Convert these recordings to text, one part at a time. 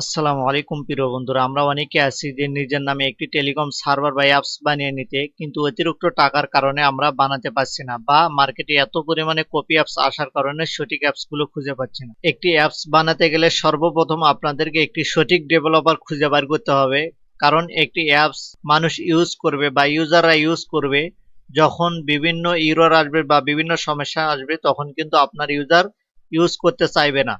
আসসালামু আলাইকুম প্রিয় বন্ধুরা, আমরা অনেকে আছি যে নিজের নামে একটি টেলিকম সার্ভার বা অ্যাপস বানিয়ে নিতে, কিন্তু অতিরিক্ত টাকার কারণে আমরা বানাতে পারছি না বা মার্কেটে এত পরিমাণে কপি অ্যাপস আসার কারণে সঠিক অ্যাপসগুলো খুঁজে পাচ্ছি না। একটি অ্যাপস বানাতে গেলে সর্বপ্রথম আপনাদেরকে একটি সঠিক ডেভেলপার খুঁজে বার করতে হবে, কারণ একটি অ্যাপস মানুষ ইউজ করবে বা ইউজাররা ইউজ করবে, যখন বিভিন্ন ইউরোর আসবে বা বিভিন্ন সমস্যা আসবে, তখন কিন্তু আপনার ইউজার ইউজ করতে চাইবে না।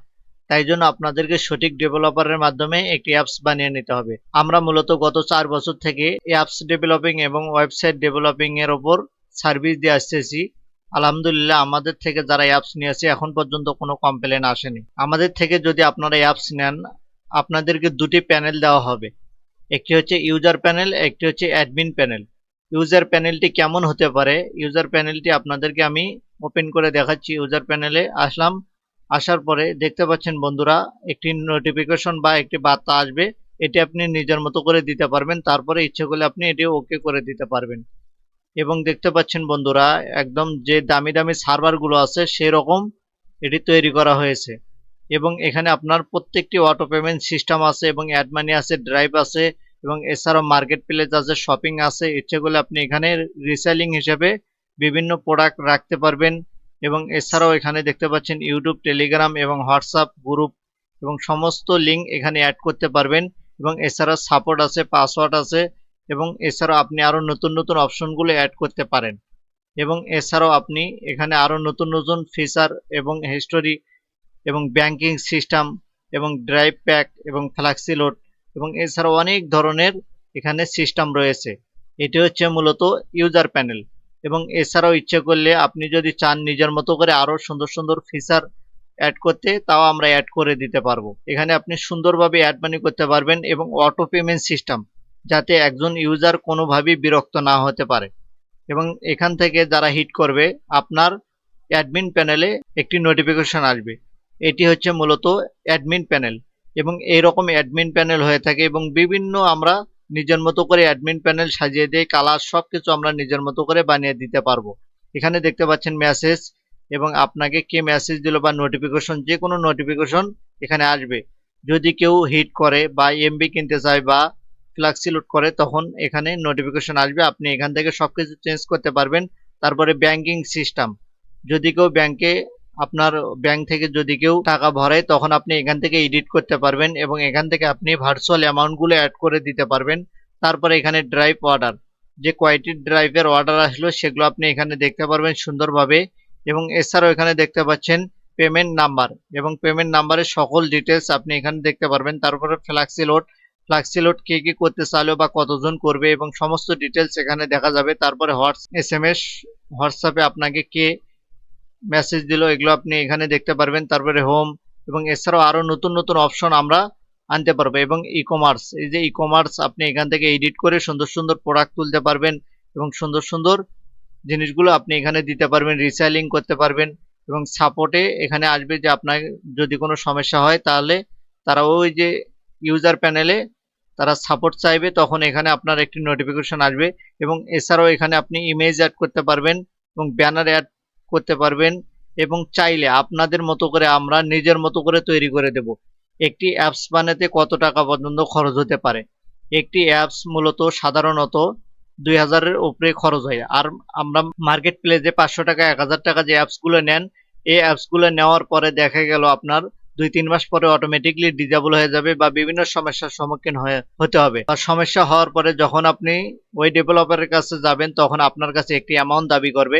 তাই জন্য আপনাদেরকে সঠিক ডেভেলপারের মাধ্যমে একটি অ্যাপস বানিয়ে নিতে হবে। আমরা মূলত গত চার বছর থেকে অ্যাপস ডেভেলপিং এবং ওয়েবসাইট ডেভেলপিং এর ওপর সার্ভিস দিয়ে আসতেছি। আলহামদুলিল্লাহ, আমাদের থেকে যারা অ্যাপস নিয়েছে এখন পর্যন্ত কোনো কমপ্লেন আসেনি। আমাদের থেকে যদি আপনারা অ্যাপস নেন, আপনাদেরকে দুটি প্যানেল দেওয়া হবে। একটি হচ্ছে ইউজার প্যানেল একটি হচ্ছে অ্যাডমিন প্যানেল ইউজার প্যানেলটি কেমন হতে পারে? ইউজার প্যানেলটি আপনাদেরকে আমি ওপেন করে দেখাচ্ছি। ইউজার প্যানেলে আসলাম। আসার পরে দেখতে পাচ্ছেন বন্ধুরা, একটি নোটিফিকেশন বা একটি বার্তা আসবে। এটি আপনি নিজের মতো করে দিতে পারবেন। তারপরে ইচ্ছে করলে আপনি এটি ওকে করে দিতে পারবেন। এবং দেখতে পাচ্ছেন বন্ধুরা, একদম যে দামি দামি সার্ভারগুলো আছে সেই রকম এটি তৈরি করা হয়েছে। এবং এখানে আপনার প্রত্যেকটি অটো পেমেন্ট সিস্টেম আছে এবং অ্যাড মানি আছে ড্রাইভ আছে এবং এছাড়াও মার্কেট প্লেস আছে শপিং আছে। ইচ্ছে করলে আপনি এখানে রিসেলিং হিসেবে বিভিন্ন প্রোডাক্ট রাখতে পারবেন। এবং এছাড়াও এখানে দেখতে পাচ্ছেন ইউটিউব টেলিগ্রাম এবং হোয়াটসঅ্যাপ গ্রুপ এবং সমস্ত লিঙ্ক এখানে অ্যাড করতে পারবেন এবং এছাড়া সাপোর্ট আছে পাসওয়ার্ড আছে এবং এছাড়াও আপনি আরও নতুন নতুন অপশনগুলো অ্যাড করতে পারেন। এবং এছাড়াও আপনি এখানে আরও নতুন নতুন ফিচার এবং হিস্টোরি এবং ব্যাংকিং সিস্টেম এবং ড্রাইভ প্যাক এবং ফ্ল্যাক্সি লোড এবং এছাড়াও অনেক ধরনের এখানে সিস্টেম রয়েছে। এটি হচ্ছে মূলত ইউজার প্যানেল এবং এছাড়াও ইচ্ছে করলে আপনি যদি চান নিজের মতো করে আরও সুন্দর সুন্দর ফিচার অ্যাড করতে, তাও আমরা অ্যাড করে দিতে পারব। এখানে আপনি সুন্দরভাবে অ্যাড মানি করতে পারবেন এবং অটো পেমেন্ট সিস্টেম যাতে একজন ইউজার কোনোভাবেই বিরক্ত না হতে পারে। এবং এখান থেকে যারা হিট করবে, আপনার অ্যাডমিন প্যানেলে একটি নোটিফিকেশন আসবে। এটি হচ্ছে মূলত অ্যাডমিন প্যানেল এবং এইরকম অ্যাডমিন প্যানেল হয়ে থাকে এবং বিভিন্ন আমরা নিজের মতো করে অ্যাডমিন প্যানেল সাজিয়ে দিয়ে কালার সব কিছু আমরা নিজের মতো করে বানিয়ে দিতে পারব। এখানে দেখতে পাচ্ছেন মেসেজ এবং আপনাকে কে মেসেজ দিল বা নোটিফিকেশন যে কোনো নোটিফিকেশন এখানে আসবে। যদি কেউ হিট করে বা এমবি কিনতে চায় বা ফ্লাক্সিলুট করে, তখন এখানে নোটিফিকেশন আসবে। আপনি এখান থেকে সব কিছু চেঞ্জ করতে পারবেন। তারপরে ব্যাংকিং সিস্টেম যদি কেউ ব্যাংকে আপনার ব্যাংক থেকে যদি কেউ টাকা ভরায় তখন আপনি এখান থেকে এডিট করতে পারবেন এবং এখান থেকে আপনি ভার্চুয়াল অ্যামাউন্টগুলো অ্যাড করে দিতে পারবেন। তারপরে এখানে ড্রাইভ অর্ডার যে কয়টি ড্রাইভের অর্ডার আসলো, সেগুলো আপনি এখানে দেখতে পারবেন সুন্দরভাবে এবং এছাড়াও এখানে দেখতে পাচ্ছেন পেমেন্ট নাম্বার এবং পেমেন্ট নাম্বারের সকল ডিটেলস আপনি এখানে দেখতে পারবেন। তারপরে ফ্ল্যাক্সি লোড ফ্ল্যাক্সি লোড কে কি করতে চাইলো বা কতজন করবে এবং সমস্ত ডিটেলস এখানে দেখা যাবে। তারপরে হোয়াটস এস এম এস হোয়াটসঅ্যাপে আপনাকে কে মেসেজ দিল, এগুলো আপনি এখানে দেখতে পারবেন। তারপরে হোম এবং এছাড়াও আরও নতুন নতুন অপশন আমরা আনতে পারব এবং ই কমার্স এই যে ই কমার্স আপনি এখান থেকে এডিট করে সুন্দর সুন্দর প্রোডাক্ট তুলতে পারবেন এবং সুন্দর সুন্দর জিনিসগুলো আপনি এখানে দিতে পারবেন রিসাইলিং করতে পারবেন এবং সাপোর্টে এখানে আসবে যে আপনার যদি কোনো সমস্যা হয় তাহলে তারা ওই যে ইউজার প্যানেলে তারা সাপোর্ট চাইবে, তখন এখানে আপনার একটি নোটিফিকেশন আসবে এবং এছাড়াও এখানে আপনি ইমেজ অ্যাড করতে পারবেন এবং ব্যানার অ্যাড করতে পারবেন এবং চাইলে আপনাদের মতো করে আমরা নিজের মতো করে তৈরি করে দেব। একটি অ্যাপস বানাতে কত টাকা পর্যন্ত খরচ হতে পারে? একটি অ্যাপস মূলত সাধারণত দুই হাজারের উপরে খরচ হয়। আর আমরা মার্কেট প্লেসে পাঁচশো টাকা, এক হাজার টাকা যে অ্যাপসগুলো নেন, এই অ্যাপসগুলো নেওয়ার পরে দেখা গেল আপনার দুই, তিন মাস পরে অটোমেটিকলি ডিজেবল হয়ে যাবে বা বিভিন্ন সমস্যার সম্মুখীন হয়ে হতে হবে। আর সমস্যা হওয়ার পরে যখন আপনি ওই ডেভেলপারের কাছে যাবেন, তখন আপনার কাছে একটি অ্যামাউন্ট দাবি করবে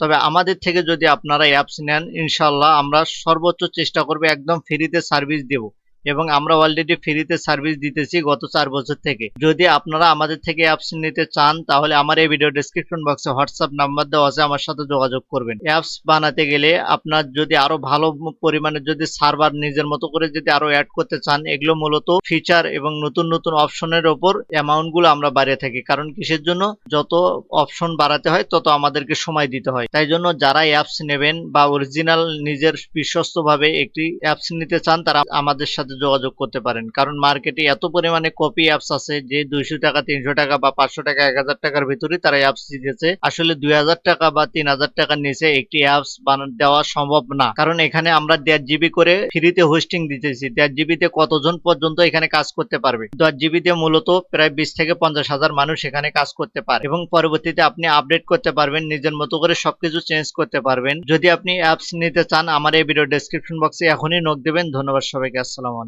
তবে আমাদের থেকে যদি আপনারা অ্যাপস নেন ইনশাল্লাহ আমরা সর্বোচ্চ চেষ্টা করব একদম ফ্রিতে সার্ভিস দেব। এবং আমরা অলরেডি ফ্রিতে সার্ভিস দিতেছি গত চার বছর থেকে। যদি আপনারা আমাদের থেকে অ্যাপস নিতে চান, তাহলে আমার এই ভিডিও ডিসক্রিপশন বক্সে হোয়াটসঅ্যাপ নাম্বার দেওয়া আছে, আমার সাথে যোগাযোগ করবেন। অ্যাপস বানাতে গেলে আপনার যদি আরও ভালো পরিমাণে যদি সার্ভার নিজের মতো করে যদি আরও অ্যাড করতে চান, এগুলো মূলত ফিচার এবং নতুন নতুন অপশনের ওপর অ্যামাউন্টগুলো আমরা বাড়িয়ে থাকি। কারণ কিসের জন্য? যত অপশন বাড়াতে হয়, তত আমাদেরকে সময় দিতে হয়। তাই জন্য যারা অ্যাপস নেবেন বা অরিজিনাল নিজের বিশ্বস্তভাবে একটি অ্যাপস নিতে চান, তারা আমাদের সাথে সাথে যোগাযোগ করতে পারেন। কারণ মার্কেটে এত পরিমাণে কপি অ্যাপস আছে যে দুইশো টাকা, তিনশো টাকা বা পাঁচশো টাকা, এক হাজার টাকার ভিতরে তারা অ্যাপস দিতেছে আসলে দুই হাজার টাকা বা তিন হাজার টাকার নিচে একটি অ্যাপস দেওয়া সম্ভব না। কারণ এখানে আমরা দেড় জিবি করে ফ্রিতে হোস্টিং দিতেছি। দেড় জিবিতে কতজন পর্যন্ত এখানে কাজ করতে পারবে? দশ জিবিতে মূলত প্রায় বিশ থেকে পঞ্চাশ হাজার মানুষ এখানে কাজ করতে পারে। এবং পরবর্তীতে আপনি আপডেট করতে পারবেন, নিজের মতো করে সবকিছু চেঞ্জ করতে পারবেন। যদি আপনি অ্যাপস নিতে চান, আমার এই ভিডিও ডেসক্রিপশন বক্সে এখনই নোক দেবেন। ধন্যবাদ সবাইকে। আসসালামু